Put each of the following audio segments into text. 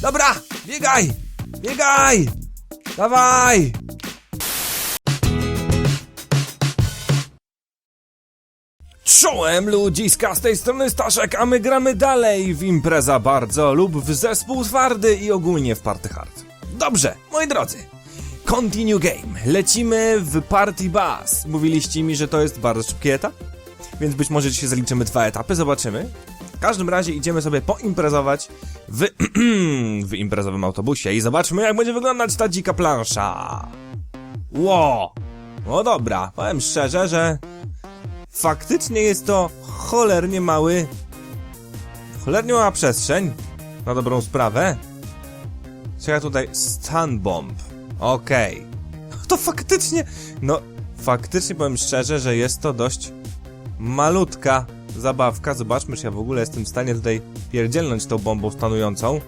Dobra, biegaj! Biegaj! Dawaj! Czołem ludziska, z tej strony Staszek, a my gramy dalej w impreza bardzo lub w zespół twardy i ogólnie w party hard. Dobrze, moi drodzy, continue game, lecimy w party bus. Mówiliście mi, że to jest bardzo szybki etap, więc być może dzisiaj zaliczymy dwa etapy, zobaczymy. W każdym razie idziemy sobie poimprezować w, w imprezowym autobusie i zobaczmy jak będzie wyglądać ta dzika plansza. Ło! No dobra, powiem szczerze, że faktycznie jest to cholernie mały, cholernie mała przestrzeń, na dobrą sprawę. Czeka tutaj stun bomb. Okej. To faktycznie, no faktycznie powiem szczerze, że jest to dość malutka zabawka. Zobaczmy, czy ja w ogóle jestem w stanie tutaj pierdzielnąć tą bombą stanującą.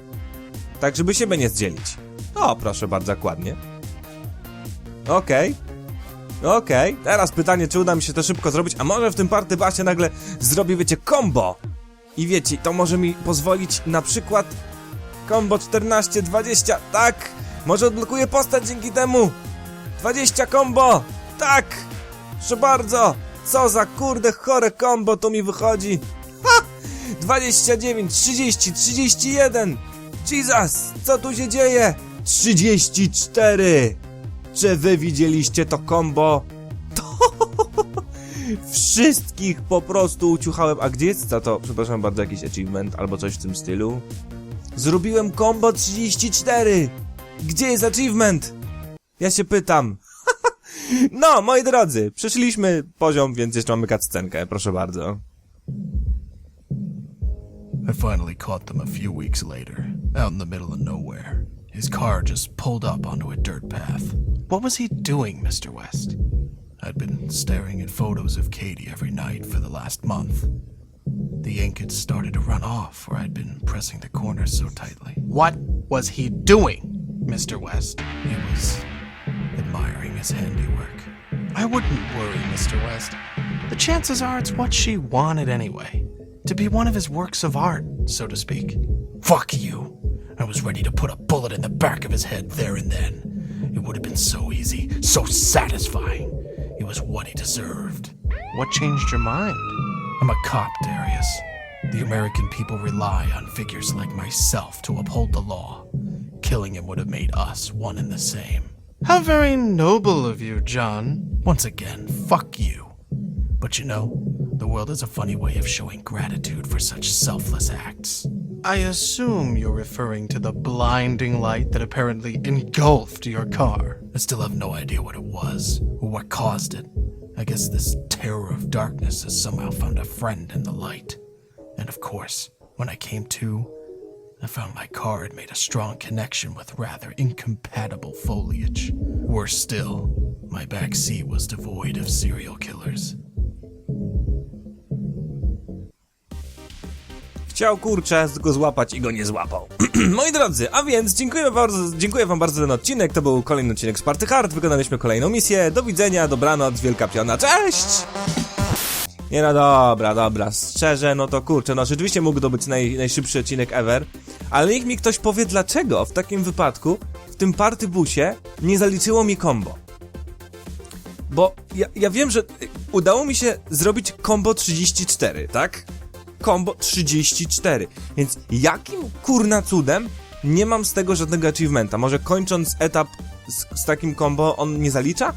Tak, żeby siebie nie zdzielić. O, proszę bardzo, ładnie. Okej. Okej, teraz pytanie, czy uda mi się to szybko zrobić, a może w tym party basie nagle zrobię, wiecie, combo. I wiecie, to może mi pozwolić na przykład combo 14-20, tak! Może odblokuję postać dzięki temu! 20 combo! Tak! Proszę bardzo! Co za kurde chore combo to mi wychodzi! Ha! 29, 30, 31! Jesus! Co tu się dzieje? 34! Czy wy widzieliście to combo? To... Wszystkich po prostu uciuchałem. A gdzie jest za to? Przepraszam bardzo, jakiś achievement albo coś w tym stylu. Zrobiłem combo 34! Gdzie jest achievement? Ja się pytam. No, moi drodzy, przeszliśmy poziom, więc jeszcze mamy cutscenkę, proszę bardzo. I finally caught them a few weeks later, out in the middle of nowhere. His car just pulled up onto a dirt path. What was he doing, Mr. West? I'd been staring at photos of Katie every night for the last month. The ink had started to run off where I'd been pressing the so tightly. What was he doing, Mr. West? Was admiring his handiwork. I wouldn't worry, Mr. West. The chances are it's what she wanted anyway. To be one of his works of art, so to speak. Fuck you! I was ready to put a bullet in the back of his head there and then. It would have been so easy, so satisfying. It was what he deserved. What changed your mind? I'm a cop, Darius. The American people rely on figures like myself to uphold the law. Killing him would have made us one and the same. How very noble of you, John. Once again, fuck you. But you know, the world has a funny way of showing gratitude for such selfless acts. I assume you're referring to the blinding light that apparently engulfed your car. I still have no idea what it was or what caused it. I guess this terror of darkness has somehow found a friend in the light. And of course, when I came to, I found my car had made a strong connection with rather incompatible foliage. Worse still, my back seat was devoid of serial killers. Chciał kurczę go złapać i go nie złapał. Moi drodzy, a więc dziękuję bardzo, dziękuję wam bardzo za ten odcinek. To był kolejny odcinek z Party Hard. Wykonaliśmy kolejną misję. Do widzenia, dobranoc, wielka piona. Cześć! Nie no dobra, dobra, szczerze, no to kurczę, no rzeczywiście mógł to być naj, najszybszy odcinek ever, ale niech mi ktoś powie dlaczego w takim wypadku w tym party busie nie zaliczyło mi combo. Bo ja, ja wiem, że y, udało mi się zrobić combo 34, tak? Combo 34. Więc jakim kurna cudem nie mam z tego żadnego achievementa? Może kończąc etap z, z takim combo on nie zalicza?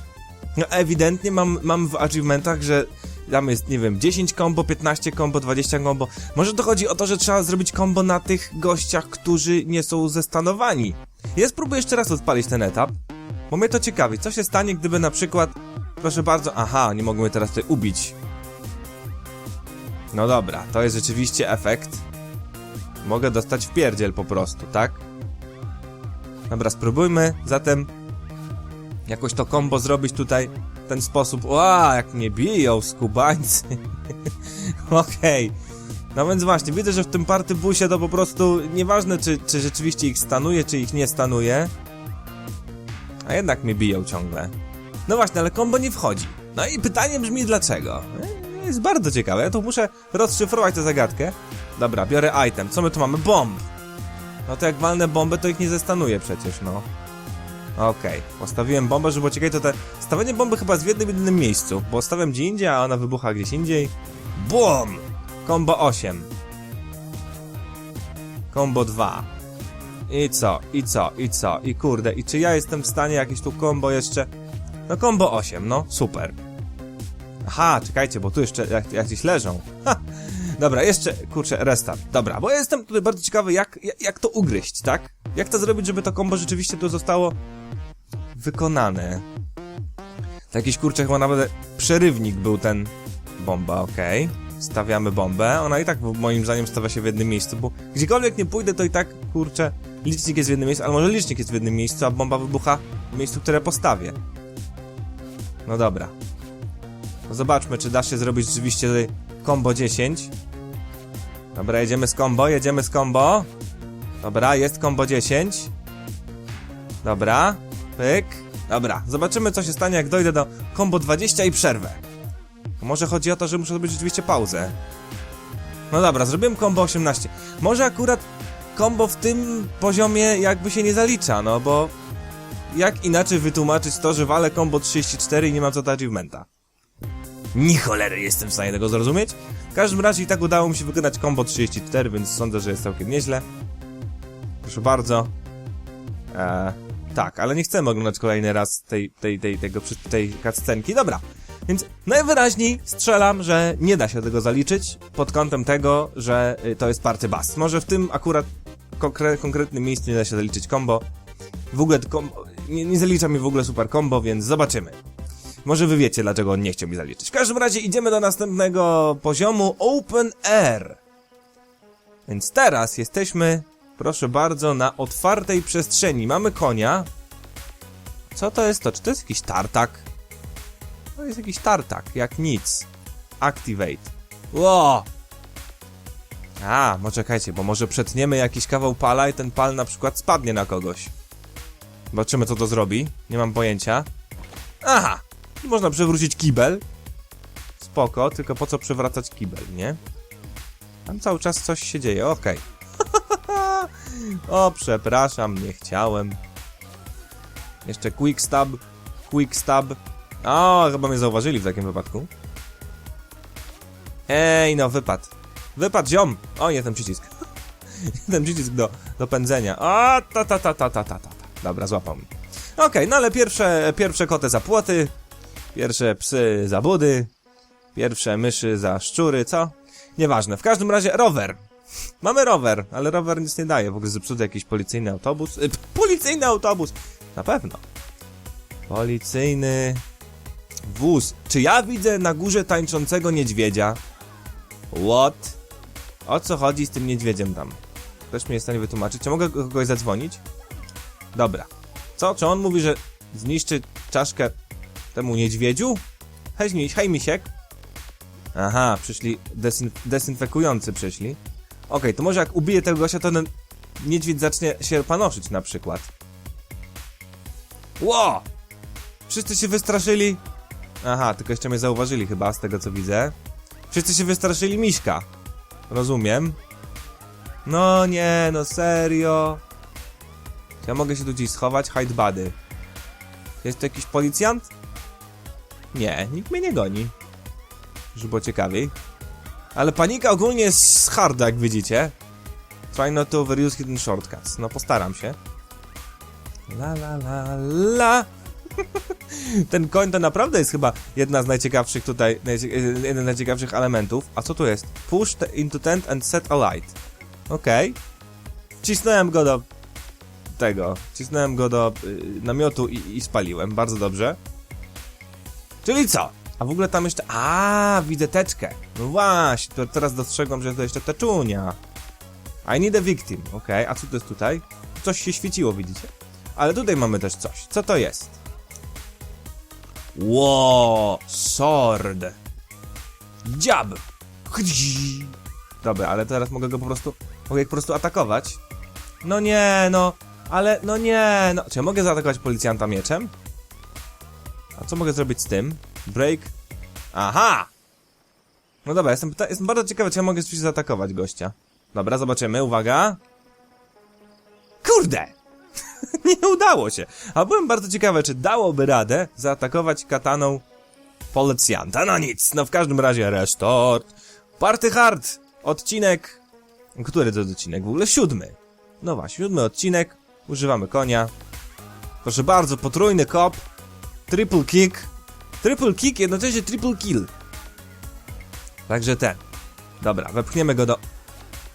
No ewidentnie mam, mam w achievementach, że tam jest, nie wiem, 10 combo, 15 combo, 20 combo. Może to chodzi o to, że trzeba zrobić combo na tych gościach, którzy nie są zestanowani. Ja spróbuję jeszcze raz odpalić ten etap, bo mnie to ciekawi. Co się stanie, gdyby na przykład... Proszę bardzo, aha, nie mogą mnie teraz tutaj ubić. No dobra, to jest rzeczywiście efekt. Mogę dostać w pierdziel po prostu, tak? Dobra, spróbujmy zatem jakoś to combo zrobić tutaj w ten sposób. Ła, jak mnie biją skubańcy. Okej. No więc właśnie, widzę, że w tym party busie to po prostu nieważne, czy, czy rzeczywiście ich stanuje, czy ich nie stanuje. A jednak mnie biją ciągle. No właśnie, ale combo nie wchodzi. No i pytanie brzmi dlaczego? E, Jest bardzo ciekawe, ja tu muszę rozszyfrować tę zagadkę. Dobra, biorę item. Co my tu mamy? Bomb! No to jak walnę bombę, to ich nie zestanuje przecież, no. Okej, postawiłem bombę, żeby ciekawe, to te... Stawianie bomby chyba jest w jednym jedynym miejscu, bo stawiam gdzie indziej, a ona wybucha gdzieś indziej. BUM! Combo 8. Combo 2. I co, i co, i co, i kurde, i czy ja jestem w stanie jakieś tu combo jeszcze... No combo 8, no, super. Aha, czekajcie, bo tu jeszcze jak, jakieś leżą. Ha! Dobra, jeszcze, kurczę, restart. Dobra, bo ja jestem tutaj bardzo ciekawy, jak, jak, jak to ugryźć, tak? Jak to zrobić, żeby to combo rzeczywiście tu zostało wykonane? To jakiś, kurczę, chyba nawet przerywnik był ten bomba, okej. Stawiamy bombę. Ona i tak moim zdaniem stawia się w jednym miejscu, bo gdziekolwiek nie pójdę, to i tak, kurczę, licznik jest w jednym miejscu, ale może licznik jest w jednym miejscu, a bomba wybucha w miejscu, które postawię. No dobra. No zobaczmy, czy da się zrobić rzeczywiście combo 10. Dobra, jedziemy z combo, jedziemy z combo. Dobra, jest combo 10. Dobra, pyk. Dobra, zobaczymy co się stanie jak dojdę do combo 20 i przerwę. Może chodzi o to, że muszę zrobić rzeczywiście pauzę. No dobra, zrobiłem combo 18. Może akurat combo w tym poziomie jakby się nie zalicza, no bo... Jak inaczej wytłumaczyć to, że walę combo 34 i nie mam co do achievementa? Ni cholery jestem w stanie tego zrozumieć. W każdym razie i tak udało mi się wykonać combo 34, więc sądzę, że jest całkiem nieźle. Proszę bardzo. Eee, tak, ale nie chcemy oglądać kolejny raz tej, tej, tej, tego, tej cutscenki. Dobra. Więc najwyraźniej strzelam, że nie da się tego zaliczyć pod kątem tego, że y, to jest party bus. Może w tym akurat konkre konkretnym miejscu nie da się zaliczyć combo. W ogóle combo, nie, nie zalicza mi w ogóle super combo, więc zobaczymy. Może wy wiecie, dlaczego on nie chciał mi zaliczyć. W każdym razie idziemy do następnego poziomu Open Air. Więc teraz jesteśmy, proszę bardzo, na otwartej przestrzeni. Mamy konia. Co to jest to? Czy to jest jakiś tartak? To jest jakiś tartak, jak nic. Activate. Ło! A, może czekajcie, bo może przetniemy jakiś kawał pala i ten pal na przykład spadnie na kogoś. Zobaczymy, co to zrobi. Nie mam pojęcia. Aha! Można przewrócić kibel. Spoko, tylko po co przewracać kibel, nie? Tam cały czas coś się dzieje, okej. O, przepraszam, nie chciałem. Jeszcze quick stab, quick stab. O, chyba mnie zauważyli w takim wypadku. Ej, no wypad. Wypad, ziom! O, nie ten przycisk. Ten przycisk do, do pędzenia. O, ta, ta, ta, ta, ta, ta, ta. Dobra, złapał mi. Okej, no ale pierwsze, pierwsze koty za płoty, pierwsze psy za budy, pierwsze myszy za szczury, co? Nieważne, w każdym razie rower. Mamy rower, ale rower nic nie daje, w ogóle zepsuty jakiś policyjny autobus. Y, policyjny autobus! Na pewno. Policyjny wóz. Czy ja widzę na górze tańczącego niedźwiedzia? What? O co chodzi z tym niedźwiedziem tam? Ktoś mnie jest w stanie wytłumaczyć? Czy mogę kogoś zadzwonić? Dobra. Co? Czy on mówi, że zniszczy czaszkę temu niedźwiedziu? Hej, hej misiek. Aha, przyszli desyn desynfekujący przyszli. Okej, to może jak ubije tego gościa, to ten niedźwiedź zacznie się panoszyć na przykład. Ło! Wszyscy się wystraszyli. Aha, tylko jeszcze mnie zauważyli chyba, z tego co widzę. Wszyscy się wystraszyli Miśka. Rozumiem. No nie, no serio. Ja mogę się tu gdzieś schować? Hide body. Jest to jakiś policjant? Nie, nikt mnie nie goni. Żeby było ciekawiej. Ale panika ogólnie jest harda, jak widzicie. Try not to overuse hidden shortcuts. No, postaram się. La la la la. Ten koń to naprawdę jest chyba jedna z najciekawszych tutaj, najcie- jeden z najciekawszych elementów. A co tu jest? Push into tent and set a light. Okej. Wcisnąłem go do tego. Wcisnąłem go do y, namiotu i, i spaliłem. Bardzo dobrze. Czyli co? A w ogóle tam jeszcze... A, widzę teczkę. No właśnie, to teraz dostrzegłem, że to jeszcze teczunia. I need a victim. Okej, a co to jest tutaj? Coś się świeciło, widzicie? Ale tutaj mamy też coś. Co to jest? Ło, sword. Dziab. Dobra, ale teraz mogę go po prostu... Mogę po prostu atakować. No nie, no... Ale, no nie, no... Czy ja mogę zaatakować policjanta mieczem? A co mogę zrobić z tym? Break. Aha! No dobra, jestem, jestem bardzo ciekawy, czy ja mogę rzeczywiście zaatakować gościa. Dobra, zobaczymy, uwaga. Kurde! nie udało się. A byłem bardzo ciekawy, czy dałoby radę zaatakować kataną policjanta. No nic, no w każdym razie restart. Party Hard! Odcinek... Który to odcinek? W ogóle siódmy. No właśnie, siódmy odcinek. Używamy konia. Proszę bardzo, potrójny kop. Triple kick. Triple kick, jednocześnie triple kill. Także ten. Dobra, wepchniemy go do...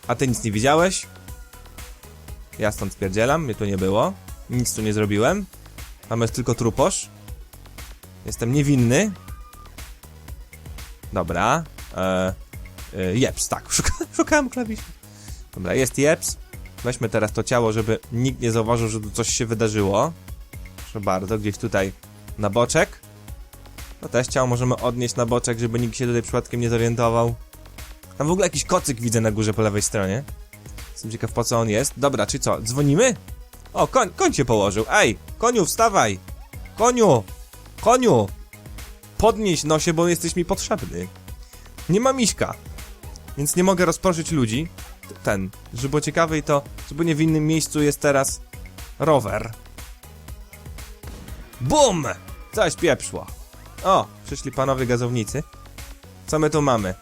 A ty nic nie widziałeś? Ja stąd spierdzielam, mnie tu nie było. Nic tu nie zrobiłem. Tam jest tylko truposz. Jestem niewinny. Dobra. E, e, jeps, tak. Szuka, szukałem klawiszy. Dobra, jest jeps. Weźmy teraz to ciało, żeby nikt nie zauważył, że tu coś się wydarzyło. Proszę bardzo, gdzieś tutaj na boczek. No też ciało możemy odnieść na boczek, żeby nikt się tutaj przypadkiem nie zorientował. Tam w ogóle jakiś kocyk widzę na górze po lewej stronie. Jestem ciekaw po co on jest. Dobra, czy co? Dzwonimy? O, koń, koń się położył. Ej, koniu, wstawaj! Koniu! Koniu! Podnieś nosie, bo jesteś mi potrzebny. Nie ma miśka. Więc nie mogę rozproszyć ludzi. Ten, żeby było ciekawe i to zupełnie w innym miejscu jest teraz rower. BUM! Coś pieprzło. O, przyszli panowie gazownicy. Co my tu mamy?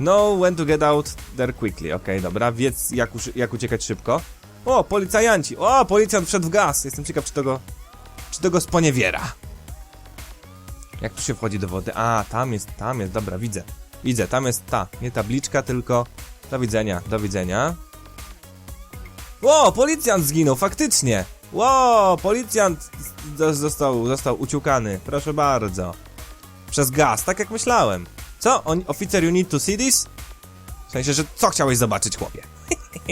No when to get out there quickly. Okej, dobra, wiedz jak, jak uciekać szybko. O, policjanci! O, policjant wszedł w gaz! Jestem ciekaw, czy to go... Czy to go sponiewiera. Jak tu się wchodzi do wody? A, tam jest, tam jest, dobra, widzę. Widzę, tam jest ta, nie tabliczka, tylko... Do widzenia, do widzenia. Ło, policjant zginął, faktycznie! Ło, policjant został, został uciukany, proszę bardzo. Przez gaz, tak jak myślałem. Co? On, oficer, you need to see this? W sensie, że co chciałeś zobaczyć, chłopie?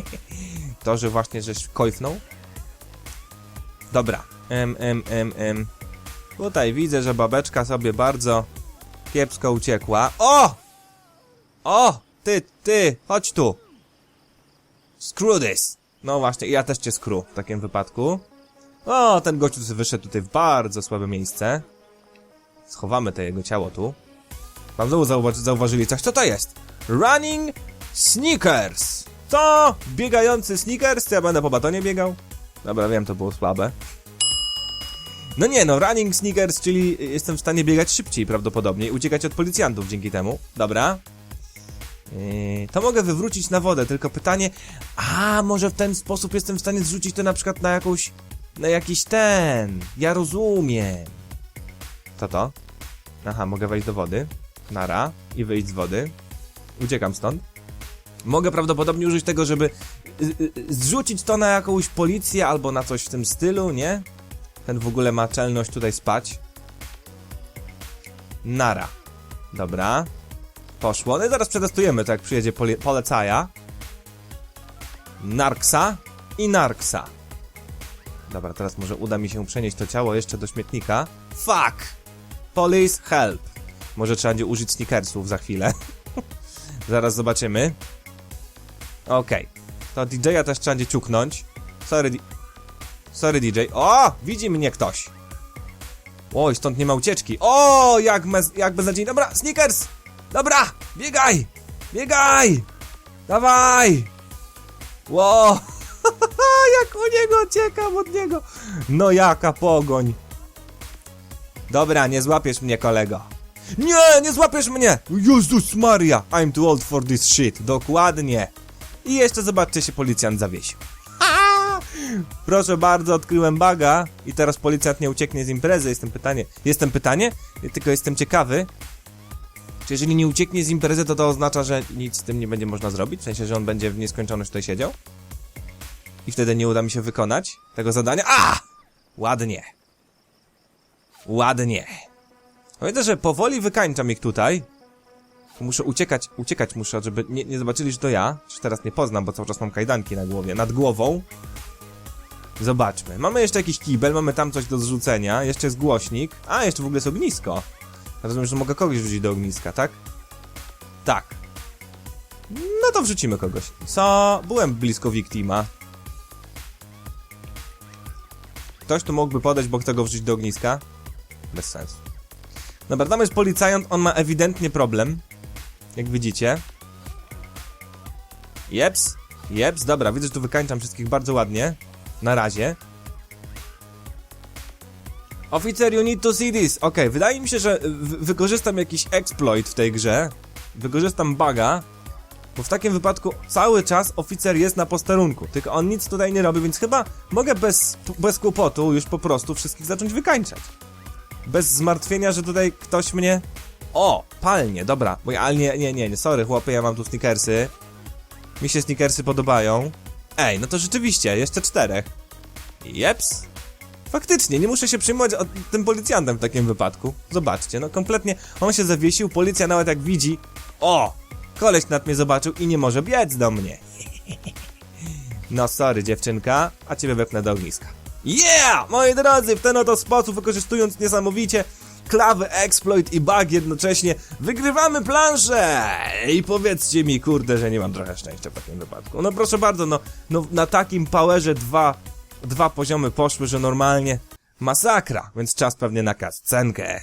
to, że właśnie żeś kojfnął? Dobra. M, M, M, M. Tutaj widzę, że babeczka sobie bardzo kiepsko uciekła. O! O! Ty, ty, chodź tu. Screw this. No właśnie, ja też cię screw w takim wypadku. O, ten gościu wyszedł tutaj w bardzo słabe miejsce. Schowamy to jego ciało tu. Mam znowu zauważy, zauważyli coś. Co to jest? Running Sneakers. Co? Biegający sneakers? To ja będę po batonie biegał? Dobra, wiem, to było słabe. No nie, no, running sneakers, czyli jestem w stanie biegać szybciej prawdopodobnie i uciekać od policjantów dzięki temu. Dobra. Yy, to mogę wywrócić na wodę, tylko pytanie, a może w ten sposób jestem w stanie zrzucić to na przykład na jakąś, na jakiś ten, ja rozumiem. Co to? Aha, mogę wejść do wody, nara, i wyjść z wody. Uciekam stąd. Mogę prawdopodobnie użyć tego, żeby y, y, zrzucić to na jakąś policję albo na coś w tym stylu, nie? Ten w ogóle ma czelność tutaj spać. Nara. Dobra. Poszło. No i zaraz przetestujemy to, jak przyjedzie polecaja. Narksa i Narksa. Dobra, teraz może uda mi się przenieść to ciało jeszcze do śmietnika. Fuck! Police help. Może trzeba będzie użyć sneakersów za chwilę. zaraz zobaczymy. Okej. To DJ-a też trzeba będzie ciuknąć. Sorry, Sorry DJ. O! Widzi mnie ktoś. Oj, stąd nie ma ucieczki. O, jak, mez, jak beznadziejnie. Dobra, sneakers! Dobra, biegaj! Biegaj! Dawaj! Ło! jak u niego uciekam od niego. No jaka pogoń. Dobra, nie złapiesz mnie, kolego. Nie, nie złapiesz mnie! Jezus Maria! I'm too old for this shit. Dokładnie. I jeszcze zobaczcie się policjant zawiesił. Proszę bardzo, odkryłem baga i teraz policjant nie ucieknie z imprezy. Jestem pytanie. Jestem pytanie? Ja tylko jestem ciekawy. Czy jeżeli nie ucieknie z imprezy, to to oznacza, że nic z tym nie będzie można zrobić? W sensie, że on będzie w nieskończoność tutaj siedział? I wtedy nie uda mi się wykonać tego zadania? A! Ładnie. Ładnie. Widzę, że powoli wykańczam ich tutaj. Muszę uciekać, uciekać muszę, żeby nie, nie zobaczyli, że to ja. Czy teraz nie poznam, bo cały czas mam kajdanki na głowie, nad głową. Zobaczmy. Mamy jeszcze jakiś kibel, mamy tam coś do zrzucenia, jeszcze jest głośnik. A, jeszcze w ogóle jest ognisko. Rozumiem, że mogę kogoś wrzucić do ogniska, tak? Tak. No to wrzucimy kogoś. Co? Byłem blisko Victima. Ktoś tu mógłby podejść, bo chce go wrzucić do ogniska? Bez sensu. Dobra, tam jest policjant, on ma ewidentnie problem. Jak widzicie. Jeps, jeps, dobra, widzę, że tu wykańczam wszystkich bardzo ładnie. Na razie. Oficer, you need to see this. Okej, wydaje mi się, że wy- wykorzystam jakiś exploit w tej grze. Wykorzystam buga. Bo w takim wypadku cały czas oficer jest na posterunku. Tylko on nic tutaj nie robi, więc chyba mogę bez, bez kłopotu już po prostu wszystkich zacząć wykańczać. Bez zmartwienia, że tutaj ktoś mnie... O! Palnie, dobra. Bo ja, ale nie, nie, nie, nie, sorry chłopie, ja mam tu sneakersy. Mi się sneakersy podobają. Ej, no to rzeczywiście, jeszcze czterech. Jeps. Faktycznie, nie muszę się przejmować o- tym policjantem w takim wypadku. Zobaczcie, no kompletnie on się zawiesił, policja nawet jak widzi. O! Koleś nad mnie zobaczył i nie może biec do mnie. No sorry dziewczynka, a ciebie wepnę do ogniska. Yeah! Moi drodzy, w ten oto sposób, wykorzystując niesamowicie klawy, exploit i bug jednocześnie, wygrywamy planszę! I powiedzcie mi, kurde, że nie mam trochę szczęścia w takim wypadku. No proszę bardzo, no, no na takim powerze dwa, dwa poziomy poszły, że normalnie masakra, więc czas pewnie na kascenkę.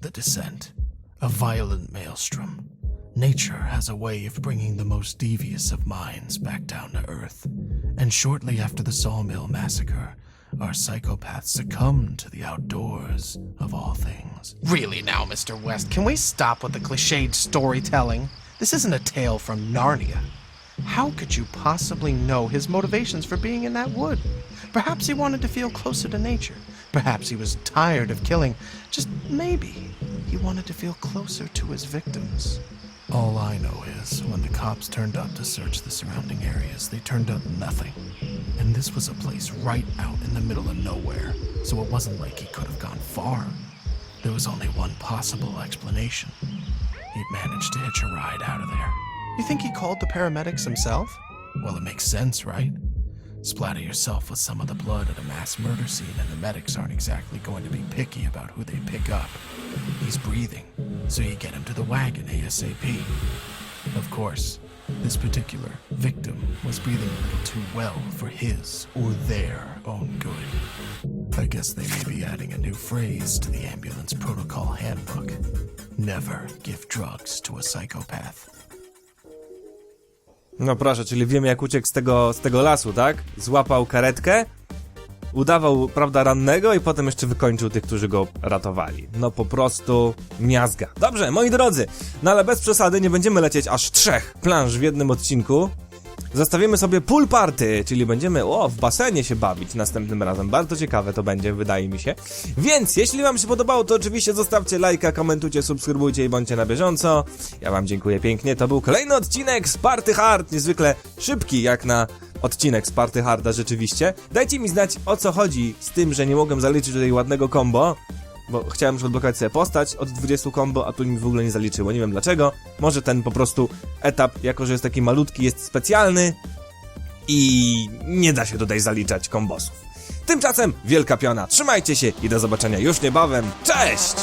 The descent. A violent maelstrom. Nature has a way of bringing the most devious of minds back down to earth. And shortly after the Sawmill Massacre, our psychopath succumbed to the outdoors of all things. Really now, Mr. West, can we stop with the cliched storytelling? This isn't a tale from Narnia. How could you possibly know his motivations for being in that wood? Perhaps he wanted to feel closer to nature. Perhaps he was tired of killing. Just maybe he wanted to feel closer to his victims. All I know is when the cops turned up to search the surrounding areas, they turned up nothing. And this was a place right out in the middle of nowhere, so it wasn't like he could have gone far. There was only one possible explanation. He'd managed to hitch a ride out of there. You think he called the paramedics himself? Well, it makes sense, right? Splatter yourself with some of the blood at a mass murder scene, and the medics aren't exactly going to be picky about who they pick up. He's breathing, so you get him to the wagon ASAP. Of course, this particular victim was breathing a little too well for his or their own good. I guess they may be adding a new phrase to the ambulance protocol handbook. Never give drugs to a psychopath. No proszę, czyli wiemy jak uciekł z tego, z tego lasu, tak? Złapał karetkę, udawał, prawda, rannego i potem jeszcze wykończył tych, którzy go ratowali. No po prostu miazga. Dobrze, moi drodzy, no ale bez przesady nie będziemy lecieć aż trzech planż w jednym odcinku. Zostawimy sobie pool party, czyli będziemy o, w basenie się bawić następnym razem. Bardzo ciekawe to będzie, wydaje mi się. Więc jeśli wam się podobało, to oczywiście zostawcie lajka, komentujcie, subskrybujcie i bądźcie na bieżąco. Ja wam dziękuję pięknie. To był kolejny odcinek z Party Hard, niezwykle szybki jak na odcinek z Party Harda rzeczywiście. Dajcie mi znać o co chodzi z tym, że nie mogłem zaliczyć tutaj ładnego combo. Bo chciałem już odblokować sobie postać od 20 combo, a tu mi w ogóle nie zaliczyło. Nie wiem dlaczego. Może ten po prostu etap, jako że jest taki malutki, jest specjalny i nie da się tutaj zaliczać kombosów. Tymczasem wielka piona, trzymajcie się i do zobaczenia już niebawem. Cześć!